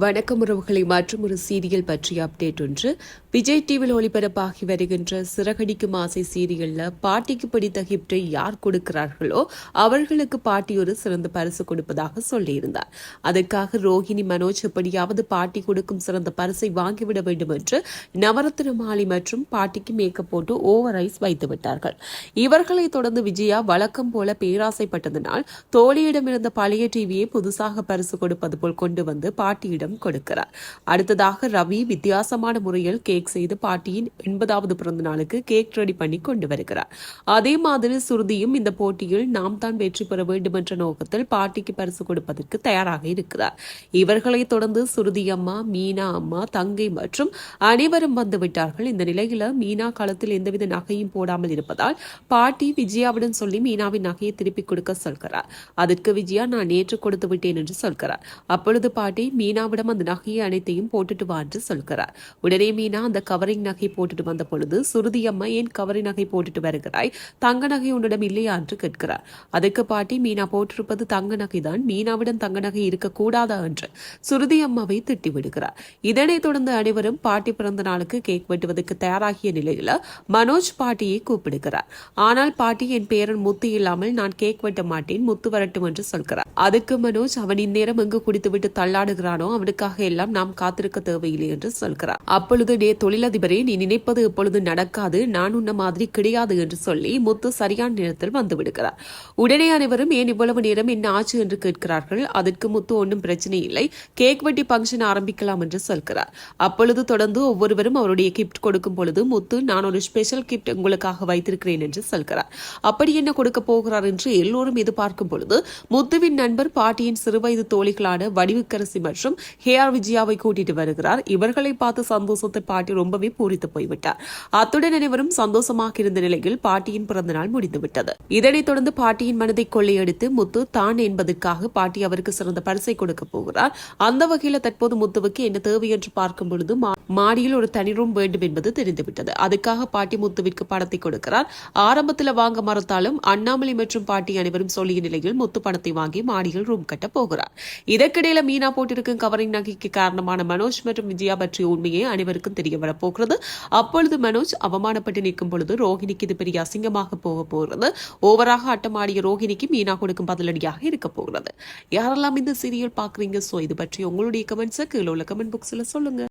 வணக்கம் உறவுகளை மற்றும் ஒரு சீரியல் பற்றிய அப்டேட் ஒன்று. விஜய் டிவியில் ஒளிபரப்பாகி வருகின்ற சிறகடிக்கும் ஆசை சீரியல்ல பாட்டிக்கு பிடித்த கிஃப்டை யார் கொடுக்கிறார்களோ அவர்களுக்கு பாட்டி ஒரு சிறந்த பரிசு கொடுப்பதாக சொல்லியிருந்தார். அதற்காக ரோஹிணி மனோஜ் எப்படியாவது பாட்டி கொடுக்கும் சிறந்த பரிசை வாங்கிவிட வேண்டும் என்று நவரத்ன மாலி மற்றும் பாட்டிக்கு மேக்கப் போட்டு ஓவர் ஐஸ் வைத்து விட்டார்கள். இவர்களை தொடர்ந்து விஜயா வழக்கம் போல பேராசைப்பட்டதனால் தோழியிடமிருந்த பழைய டிவியை புதுசாக பரிசு கொடுப்பது போல் கொண்டு வந்து பாட்டியிடம் பாட்டியிடம் கொடுக்கிறார். அடுத்ததாக ரவி வித்தியாசமான முறையில் கேக் செய்து பாட்டியின் எண்பதாவது பிறந்த நாளுக்கு கேக் ரெடி பண்ணி கொண்டு வருகிறார். அதே மாதிரி சுருதியும் இந்த போட்டியில் நாம் தான் வெற்றி பெற வேண்டும் என்ற நோக்கத்தில் பாட்டிக்கு பரிசு கொடுப்பதற்கு தயாராக இருக்கிறார். இவர்களை தொடர்ந்து சுருதி அம்மா மீனா அம்மா தங்கை மற்றும் அனைவரும் வந்துவிட்டார்கள் இந்த நிலையில மீனா காலத்தில் எந்தவித நகையும் போடாமல் இருப்பதால் பாட்டி விஜயாவிடம் சொல்லி மீனாவின் நகையை திருப்பி கொடுக்க சொல்கிறார். அதற்கு விஜயா நான் நேற்று கொடுத்து விட்டேன் என்று சொல்கிறார். அப்பொழுது பாட்டி மீனா மீனாவிடம் அந்த நகையை அனைத்தையும் போட்டுட்டு வா என்று சொல்கிறார். உடனே மீனா அந்த கவரிங் நகை போட்டுட்டு வந்த பொழுது சுருதி அம்மா ஏன் கவரிங் நகை போட்டுட்டு வருகிறாய்? தங்க நகை உன்னிடம் இல்லையா? என்று கேட்கிறார். அதுக்கு பாட்டி மீனா போட்டிருப்பது தங்க நகைதான். மீனாவிடம் தங்க நகை இருக்கக்கூடாதா? என்று சுருதி அம்மாவை திட்டி விடுகிறார் இதனைத் தொடர்ந்து அனைவரும் பாட்டி பிறந்த நாளுக்கு கேக் வெட்டுவதற்கு தயாராகிய நிலையில மனோஜ் பாட்டியை கூப்பிடுகிறார். ஆனால் பாட்டி என் பேரன் முத்து இல்லாமல் நான் கேக் வெட்ட மாட்டேன். முத்து வரட்டும் என்று சொல்கிறார். அதுக்கு மனோஜ் அவன் இந்நேரம் எங்கு குடித்துவிட்டு தள்ளாடுகிறானோ அவனுக்காக எல்லாம் நாம் காத்திருக்க தேவையில்லை என்று சொல்கிறார். அப்பொழுது டே தொழிலதிபரே நீ நினைப்பது இப்பொழுது நடக்காது நான் உன்ன மாதிரி கிடையாது என்று சொல்லி முத்து சரியான நேரத்தில் வந்து விடுகிறார். உடனே அனைவரும் ஏன் இவ்வளவு நேரம் என்ன ஆச்சு என்று கேட்கிறார்கள்? அதற்கு முத்து ஒன்றும் பிரச்சனை இல்லை. கேக் வெட்டி ஃபங்க்ஷன் ஆரம்பிக்கலாம் என்று சொல்கிறார். அப்பொழுது தொடர்ந்து ஒவ்வொருவரும் அவருடைய கிஃப்ட் கொடுக்கும் பொழுது முத்து நான் ஒரு ஸ்பெஷல் கிஃப்ட் உங்களுக்காக வைத்திருக்கிறேன் என்று சொல்கிறார். அப்படி என்ன கொடுக்க போகிறார்? என்று எல்லோரும் எதிர்பார்க்கும் பொழுது முத்துவின் நண்பர் பாட்டியின் சிறுவயது தோழிகளான வடிவுக்கரசி மற்றும் ஹே ஆர் விஜயாவை கூட்டிட்டு வருகிறார். இவர்களை பார்த்து சந்தோஷத்தை பாட்டி ரொம்பவே பூரித்து போய்விட்டார். அத்துடன் அனைவரும் சந்தோஷமாக இருந்த நிலையில் பாட்டியின் பிறந்த நாள் முடிந்துவிட்டது. இதனைத் தொடர்ந்து பாட்டியின் மனதை கொள்ளையடித்து முத்து தான் என்பதற்காக பாட்டி அவருக்கு சிறந்த பரிசை கொடுக்க போகிறார். அந்த வகையில் தற்போது முத்துவுக்கு என்ன தேவை என்று பார்க்கும் பொழுது மாடியில் ஒரு தனி ரூம் வேண்டும் என்பது தெரிந்துவிட்டது. அதுக்காக பாட்டி முத்துவிற்கு பணத்தை கொடுக்கிறார். ஆரம்பத்தில் வாங்க மறுத்தாலும் அண்ணாமலை மற்றும் பாட்டி அனைவரும் சொல்லிய நிலையில் முத்து பணத்தை வாங்கி மாடியில் ரூம் கட்ட போகிறார். இதற்கிடையில மீனா போட்டிருக்கும் கவரை கவரிங் நகைக்கு காரணமான மனோஜ் மற்றும் விஜயா பற்றிய உண்மையை அனைவருக்கும் தெரிய வரப்போகிறது. அப்பொழுது மனோஜ் அவமானப்பட்டு நிற்கும் பொழுது ரோஹிணிக்கு இது பெரிய அசிங்கமாக போக போகிறது. ஓவராக ஆட்டமாடிய ரோஹிணிக்கு மீனா கொடுக்கும் பதிலடியாக இருக்க போகிறது. யாரெல்லாம் இந்த சீரியல் பார்க்குறீங்க? சோ இது பற்றி உங்களுடைய கமெண்ட்ஸை கீழே உள்ள கமெண்ட் பாக்ஸ்ல சொல்லுங்க.